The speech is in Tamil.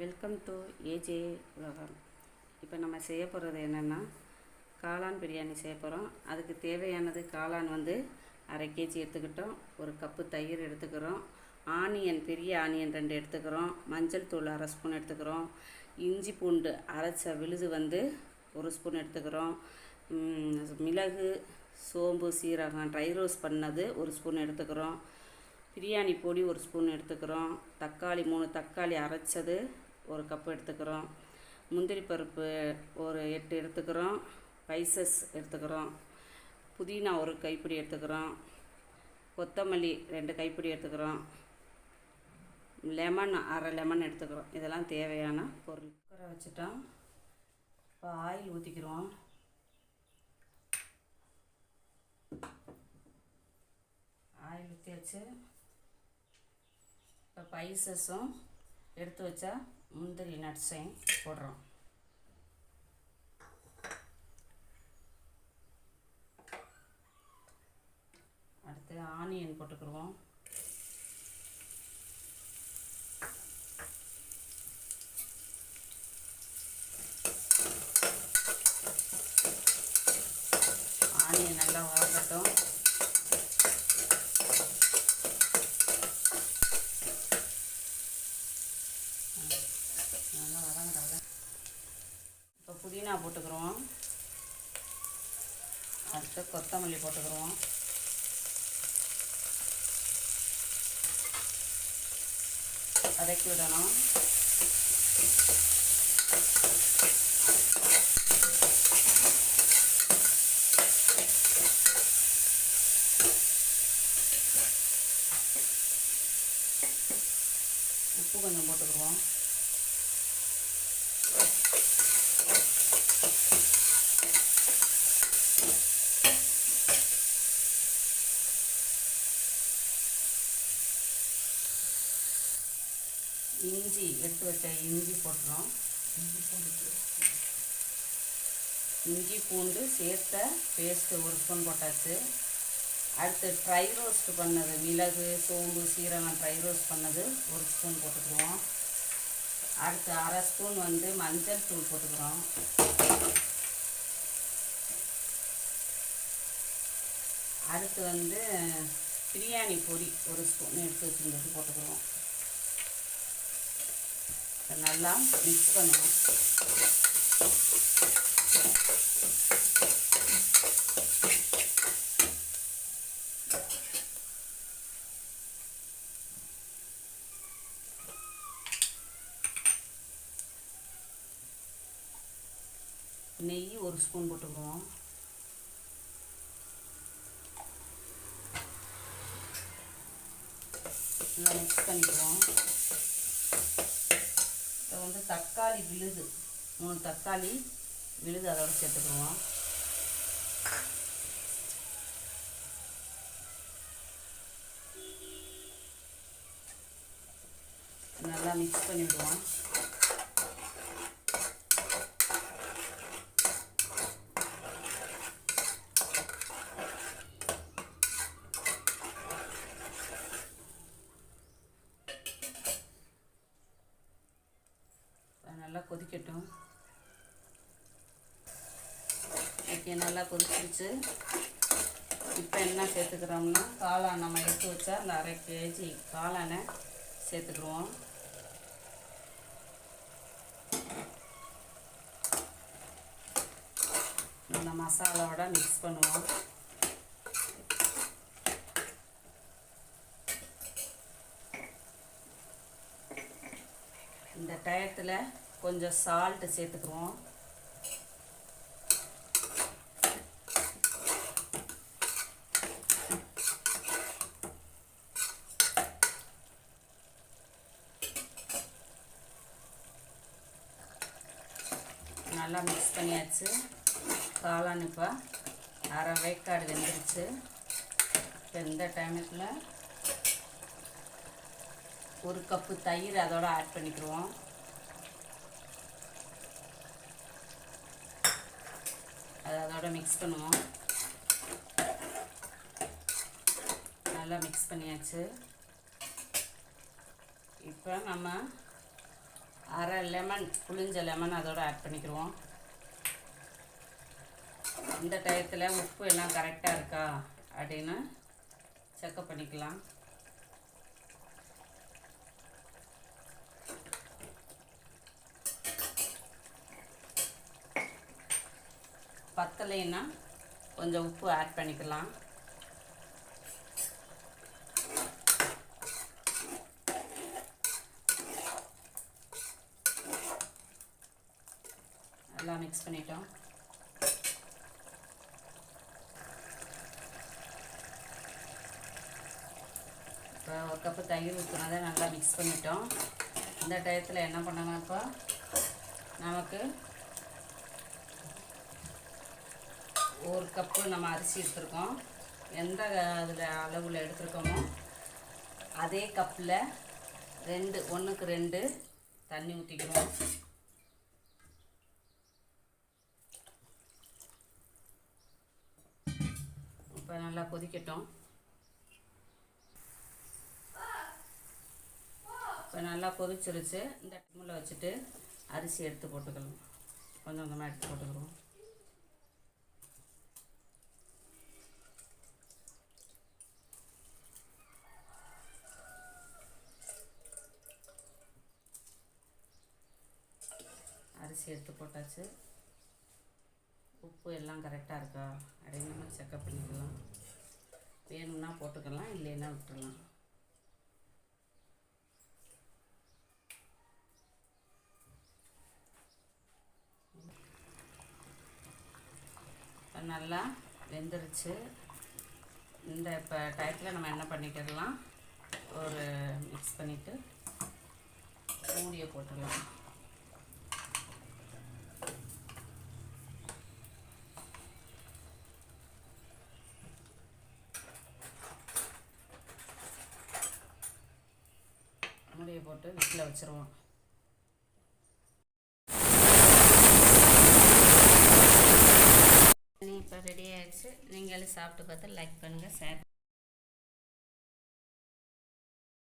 வெல்கம் டு ஏஜே உலகம். இப்போ நம்ம செய்ய போகிறது என்னென்னா காளான் பிரியாணி செய்ய போகிறோம் அதுக்கு தேவையானது காளான் வந்து அரை கேஜி எடுத்துக்கிட்டோம். ஒரு கப்பு தயிர் எடுத்துக்கிறோம். ஆனியன் பெரிய ஆனியன் ரெண்டு எடுத்துக்கிறோம். மஞ்சள் தூள் அரை ஸ்பூன் எடுத்துக்கிறோம். இஞ்சி பூண்டு அரைச்ச விழுது வந்து ஒரு ஸ்பூன் எடுத்துக்கிறோம். மிளகு சோம்பு சீரகம் ட்ரை ரோஸ் பண்ணது ஒரு ஸ்பூன் எடுத்துக்கிறோம். பிரியாணி பொடி ஒரு ஸ்பூன் எடுத்துக்கிறோம். தக்காளி மூணு தக்காளி அரைச்சது ஒரு கப்பு எடுத்துக்கிறோம். முந்திரி பருப்பு ஒரு எட்டு எடுத்துக்கிறோம். ஸ்பைசஸ் எடுத்துக்கிறோம். புதினா ஒரு கைப்பிடி எடுத்துக்கிறோம். கொத்தமல்லி ரெண்டு கைப்பிடி எடுத்துக்கிறோம். லெமன் அரை லெமன் எடுத்துக்கிறோம். இதெல்லாம் தேவையான பொருள். குக்கரை வச்சுட்டோம். இப்போ ஆயில் ஊற்றிக்கிறோம் ஆயில் ஊற்றி வச்சு இப்போ பைசஸும் எடுத்து வச்சா முந்திரி நட்ஸையும் போடுறோம். அடுத்து ஆனியன் போட்டுக்கிடுவோம். ஆனியன் நல்லா வளர்க்கட்டும் நல்லா வதங்கிட்டாங்க இப்போ புதினா போட்டுக்கிறோம் அடுத்து கொத்தமல்லி போட்டுக்கிடுவோம் வதக்கி விடணும் உப்பு கொஞ்சம் போட்டுக்குருவோம் இஞ்சி எடுத்து வச்ச இஞ்சி போட்டுறோம். இஞ்சி பூண்டு சேர்த்த பேஸ்ட்டு ஒரு ஸ்பூன் போட்டாச்சு. அடுத்து ட்ரை ரோஸ்ட் பண்ணது மிளகு சோம்பு சீரகம் ட்ரை ரோஸ்ட் பண்ணது ஒரு ஸ்பூன் போட்டுக்குவோம். அடுத்து அரை ஸ்பூன் வந்து மஞ்சள் தூள் போட்டுக்கிறோம். அடுத்து வந்து பிரியாணி பொடி ஒரு ஸ்பூன் எடுத்து வச்சுருந்தது போட்டுக்கிறோம். நல்லா மிக்ஸ் பண்ணுவோம் நெய் ஒரு ஸ்பூன் போட்டுக்குவோம். நல்லா மிக்ஸ் பண்ணிக்குவோம் இப்போ வந்து தக்காளி விழுது. மூணு தக்காளி விழுது அதோட சேர்த்துக்குருவோம் நல்லா மிக்ஸ் பண்ணிவிடுவோம். நல்லா கொதிக்கட்டும். ஓகே நல்லா கொதிச்சிருச்சு. இப்போ என்ன சேர்த்துக்கிறோம்னா காளான் நம்ம எடுத்து வச்சா அந்த அரை கேஜி காளானை சேர்த்துக்குருவோம் இந்த மசாலாவோட மிக்ஸ் பண்ணுவோம். இந்த டயத்தில் கொஞ்சம் சால்ட்டு சேர்த்துக்குவோம். நல்லா மிக்ஸ் பண்ணியாச்சு. காளான் இப்போ அரை வேக்காடு வெந்துருச்சு. இப்போ இந்த டைமுக்குள்ள ஒரு கப்பு தயிர் அதோட ஆட் பண்ணிக்கிடுவோம் அதை அதோட மிக்ஸ் பண்ணுவோம். நல்லா மிக்ஸ் பண்ணியாச்சு. இப்போ நம்ம அரை லெமன் புளிஞ்ச லெமன் அதோட ஆட் பண்ணிக்கிடுவோம் இந்த டயத்தில் உப்பு எல்லாம் கரெக்டாக இருக்கா அப்படின்னு செக்கப் பண்ணிக்கலாம். பத்தலைன்னா கொஞ்சம் உப்பு ஆட் பண்ணிக்கலாம். எல்லாம் மிக்ஸ் பண்ணிட்டோம். இப்போ ஒரு கப்பு தயிர் ஊற்றுனதை நல்லா மிக்ஸ் பண்ணிட்டோம். இந்த டயத்தில் என்ன பண்ணணும் இப்போ? நமக்கு ஒரு கப்பு நம்ம அரிசி எடுத்துருக்கோம். எந்த அதில் அளவில் எடுத்துருக்கோமோ அதே கப்பில் ரெண்டு ஒன்றுக்கு ரெண்டு தண்ணி ஊற்றிக்கிறோம் இப்போ நல்லா கொதிக்கட்டும். இப்போ நல்லா கொதிச்சிருச்சு. இந்த டம்மில் வச்சுட்டு அரிசி எடுத்து போட்டுக்கலாம். கொஞ்சம் கொஞ்சமாக எடுத்து போட்டுக்கிறோம் அரிசி எடுத்து போட்டாச்சு. உப்பு எல்லாம் கரெக்டாக இருக்கா? அப்படின்னு நம்ம செக்கப் பண்ணிக்கலாம். வேணும்னா போட்டுக்கலாம் இல்லைன்னா விட்டுடலாம் இப்போ நல்லா வெந்துருச்சு. இந்த இப்போ டயத்தில் நம்ம என்ன பண்ணிக்கிடலாம்? ஒரு மிக்ஸ் பண்ணிவிட்டு மூடியை போட்டுடலாம். மூடியை போட்டு வீட்டில் வச்சுருவோம். இப்போ ரெடி ஆயிடுச்சு. நீங்களும் சாப்பிட்டு பார்த்து லைக் பண்ணுங்கள் ஷேர்